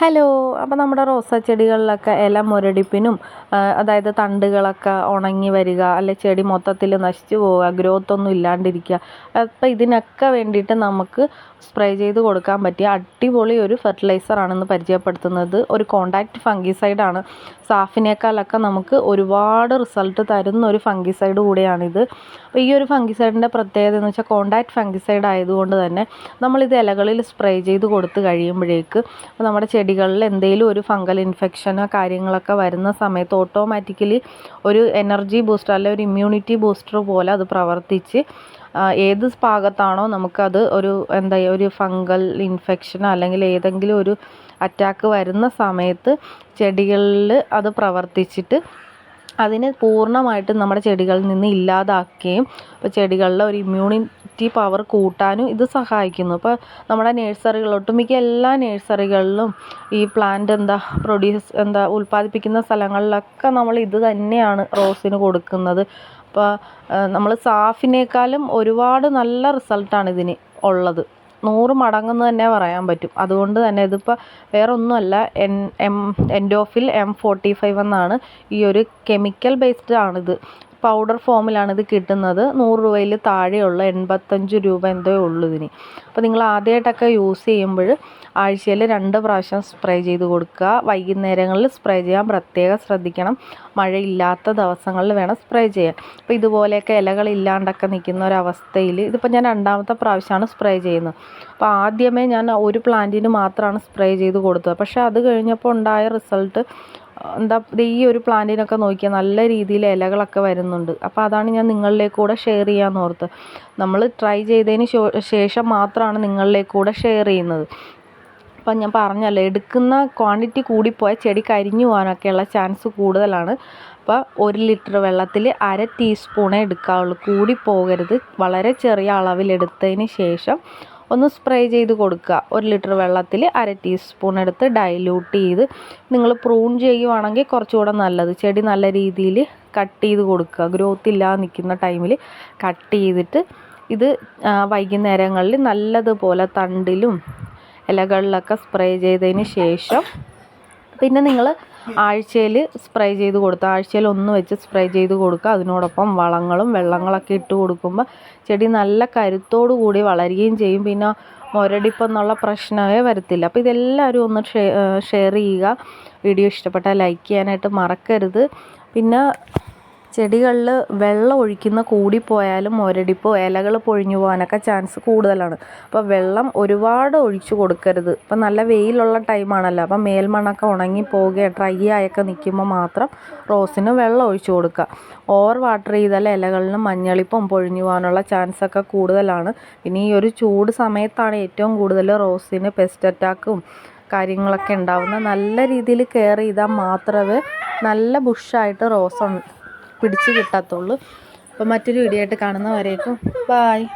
Hello അപ്പോൾ നമ്മുടെ റോസാ ചെടികളിലൊക്കെ ഇല മുരടിപ്പിനും അതായത് തണ്ടുകളൊക്കെ ഉണങ്ങി വരിക അല്ലെ ചെടി മൊത്തത്തിൽ നശിച്ചു പോവുക ഗ്രോത്ത് ഒന്നും ഇല്ലാണ്ടിരിക്കുക അപ്പോൾ ഇതിനൊക്കെ വേണ്ടിയിട്ട് നമുക്ക് സ്പ്രേ ചെയ്ത് കൊടുക്കാൻ പറ്റിയ അടിപൊളി ഒരു ഫെർട്ടിലൈസറാണെന്ന് പരിചയപ്പെടുത്തുന്നത് ഒരു കോണ്ടാക്റ്റ് ഫംഗിസൈഡാണ് സാഫിനേക്കാളൊക്കെ നമുക്ക് ഒരുപാട് റിസൾട്ട് തരുന്ന ഒരു ഫംഗിസൈഡ് കൂടിയാണിത്. അപ്പോൾ ഈ ഒരു ഫംഗിസൈഡിന്റെ പ്രത്യേകത എന്ന് വെച്ചാൽ കോണ്ടാക്റ്റ് ഫംഗിസൈഡ് ആയതുകൊണ്ട് തന്നെ നമ്മളിത് ഇലകളിൽ സ്പ്രേ ചെയ്ത് കൊടുത്ത് കഴിയുമ്പോഴേക്ക് നമ്മുടെ ചെടികളിൽ എന്തെങ്കിലും ഒരു ഫംഗൽ ഇൻഫെക്ഷനോ കാര്യങ്ങളൊക്കെ വരുന്ന സമയത്ത് ഓട്ടോമാറ്റിക്കലി ഒരു എനർജി ബൂസ്റ്റർ അല്ലെങ്കിൽ ഒരു ഇമ്മ്യൂണിറ്റി ബൂസ്റ്റർ പോലെ അത് പ്രവർത്തിച്ച് ഏത് ഭാഗത്താണോ നമുക്കത് ഒരു എന്താ ഒരു ഫംഗൽ ഇൻഫെക്ഷനോ അല്ലെങ്കിൽ ഏതെങ്കിലും ഒരു അറ്റാക്ക് വരുന്ന സമയത്ത് ചെടികളിൽ അത് പ്രവർത്തിച്ചിട്ട് അതിനെ പൂർണമായിട്ടും നമ്മുടെ ചെടികളിൽ നിന്ന് ഇല്ലാതാക്കുകയും ഇപ്പോൾ ചെടികളിലെ ഒരു ഇമ്മ്യൂണിറ്റി പവർ കൂട്ടാനും ഇത് സഹായിക്കുന്നു. അപ്പോൾ നമ്മുടെ നേഴ്സറികൾ ഒട്ടുമിക്ക എല്ലാ നേഴ്സറികളിലും ഈ പ്ലാന്റ് എന്താ പ്രൊഡ്യൂസ് എന്താ ഉൽപ്പാദിപ്പിക്കുന്ന സ്ഥലങ്ങളിലൊക്കെ നമ്മൾ ഇത് തന്നെയാണ് റോസിന് കൊടുക്കുന്നത്. അപ്പോൾ നമ്മൾ സാഫിനേക്കാളും ഒരുപാട് നല്ല റിസൾട്ടാണ് ഇതിന് ഉള്ളത്. നൂറ് മടങ്ങെന്ന് തന്നെ പറയാൻ പറ്റും. അതുകൊണ്ട് തന്നെ ഇതിപ്പോൾ വേറെ ഒന്നുമല്ല N M Indofil M forty five എന്നാണ് ഈ ഒരു കെമിക്കൽ ബേസ്ഡ് ആണിത്. പൗഡർ ഫോമിലാണ് ഇത് കിട്ടുന്നത് നൂറ് രൂപയിൽ താഴെയുള്ള എൺപത്തഞ്ച് രൂപ എന്തോ ഉള്ളൂ ഇതിന്. അപ്പോൾ നിങ്ങൾ ആദ്യമായിട്ടൊക്കെ യൂസ് ചെയ്യുമ്പോൾ ആഴ്ചയിൽ രണ്ട് പ്രാവശ്യം സ്പ്രേ ചെയ്ത് കൊടുക്കുക. വൈകുന്നേരങ്ങളിൽ സ്പ്രേ ചെയ്യാൻ പ്രത്യേകം ശ്രദ്ധിക്കണം. മഴയില്ലാത്ത ദിവസങ്ങളിൽ വേണം സ്പ്രേ ചെയ്യാൻ. അപ്പോൾ ഇതുപോലെയൊക്കെ ഇലകളില്ലാണ്ടൊക്കെ നിൽക്കുന്ന ഒരവസ്ഥയിൽ ഇതിപ്പോൾ ഞാൻ രണ്ടാമത്തെ പ്രാവശ്യമാണ് സ്പ്രേ ചെയ്യുന്നത്. അപ്പോൾ ആദ്യമേ ഞാൻ ഒരു പ്ലാന്റിന് മാത്രമാണ് സ്പ്രേ ചെയ്ത് കൊടുത്തത്. പക്ഷേ അത് കഴിഞ്ഞപ്പോൾ ഉണ്ടായ റിസൾട്ട് എന്താ ഈ ഒരു പ്ലാന്റിനൊക്കെ നോക്കിയാൽ നല്ല രീതിയിൽ ഇലകളൊക്കെ വരുന്നുണ്ട്. അപ്പോൾ അതാണ് ഞാൻ നിങ്ങളിലേക്ക് കൂടെ ഷെയർ ചെയ്യാമെന്ന് ഓർത്ത്. നമ്മൾ ട്രൈ ചെയ്തതിന് ശേഷം മാത്രമാണ് നിങ്ങളിലേക്ക് കൂടെ ഷെയർ ചെയ്യുന്നത്. അപ്പം ഞാൻ പറഞ്ഞല്ലോ എടുക്കുന്ന ക്വാണ്ടിറ്റി കൂടിപ്പോയാൽ ചെടി കരിഞ്ഞു പോകാനൊക്കെയുള്ള ചാൻസ് കൂടുതലാണ്. അപ്പോൾ ഒരു ലിറ്റർ വെള്ളത്തിൽ അര ടീസ്പൂണേ എടുക്കാവുള്ളൂ. കൂടി പോകരുത് വളരെ ചെറിയ അളവിലെടുത്തതിന് ശേഷം ഒന്ന് സ്പ്രേ ചെയ്ത് കൊടുക്കുക. ഒരു ലിറ്റർ വെള്ളത്തിൽ അര ടീസ്പൂൺ എടുത്ത് ഡൈല്യൂട്ട് ചെയ്ത് നിങ്ങൾ പ്രൂൺ ചെയ്യുവാണെങ്കിൽ കുറച്ചുകൂടെ നല്ലത്. ചെടി നല്ല രീതിയിൽ കട്ട് ചെയ്ത് കൊടുക്കുക. ഗ്രോത്ത് ഇല്ലാതെ നിൽക്കുന്ന ടൈമിൽ കട്ട് ചെയ്തിട്ട് ഇത് വൈകുന്നേരങ്ങളിൽ നല്ലതുപോലെ തണ്ടിലും ഇലകളിലൊക്കെ സ്പ്രേ ചെയ്തതിന് ശേഷം പിന്നെ നിങ്ങൾ ആഴ്ചയിൽ സ്പ്രേ ചെയ്ത് കൊടുക്കുക ആഴ്ചയിൽ ഒന്ന് വെച്ച് സ്പ്രേ ചെയ്ത് കൊടുക്കുക. അതിനോടൊപ്പം വളങ്ങളും വെള്ളങ്ങളൊക്കെ ഇട്ട് കൊടുക്കുമ്പോൾ ചെടി നല്ല കരുത്തോടു കൂടി വളരുകയും ചെയ്യും. പിന്നെ മുരടിപ്പെന്നുള്ള പ്രശ്നമേ വരത്തില്ല. അപ്പോൾ ഇതെല്ലാവരും ഒന്ന് ഷെയർ ചെയ്യുക. വീഡിയോ ഇഷ്ടപ്പെട്ടാൽ ലൈക്ക് ചെയ്യാനായിട്ട് മറക്കരുത്. പിന്നെ ചെടികളിൽ വെള്ളം ഒഴിക്കുന്ന കൂടിപ്പോയാലും മുരടിപ്പോ ഇലകൾ പൊഴിഞ്ഞു പോകാനൊക്കെ ചാൻസ് കൂടുതലാണ്. അപ്പോൾ വെള്ളം ഒരുപാട് ഒഴിച്ചു കൊടുക്കരുത്. ഇപ്പം നല്ല വെയിലുള്ള ടൈമാണല്ലോ. അപ്പം മേൽമണ്ണൊക്കെ ഉണങ്ങി പോകുക ഡ്രൈ ആയൊക്കെ നിൽക്കുമ്പോൾ മാത്രം റോസിന് വെള്ളം ഒഴിച്ചു കൊടുക്കുക. ഓവർ വാട്ടർ ചെയ്താൽ ഇലകളിൽ മഞ്ഞളിപ്പം പൊഴിഞ്ഞു പോകാനുള്ള ചാൻസ് ഒക്കെ കൂടുതലാണ്. പിന്നെ ഈ ഒരു ചൂട് സമയത്താണ് ഏറ്റവും കൂടുതൽ റോസിന് പെസ്റ്റ് അറ്റാക്കും കാര്യങ്ങളൊക്കെ ഉണ്ടാവുന്ന നല്ല രീതിയിൽ കെയർ ചെയ്താൽ മാത്രമേ നല്ല ബുഷായിട്ട് റോസ് പിടിച്ച് കിട്ടത്തുള്ളൂ. അപ്പോൾ മറ്റൊരു വീഡിയോ ആയിട്ട് കാണുന്നവരേക്കും ബായ്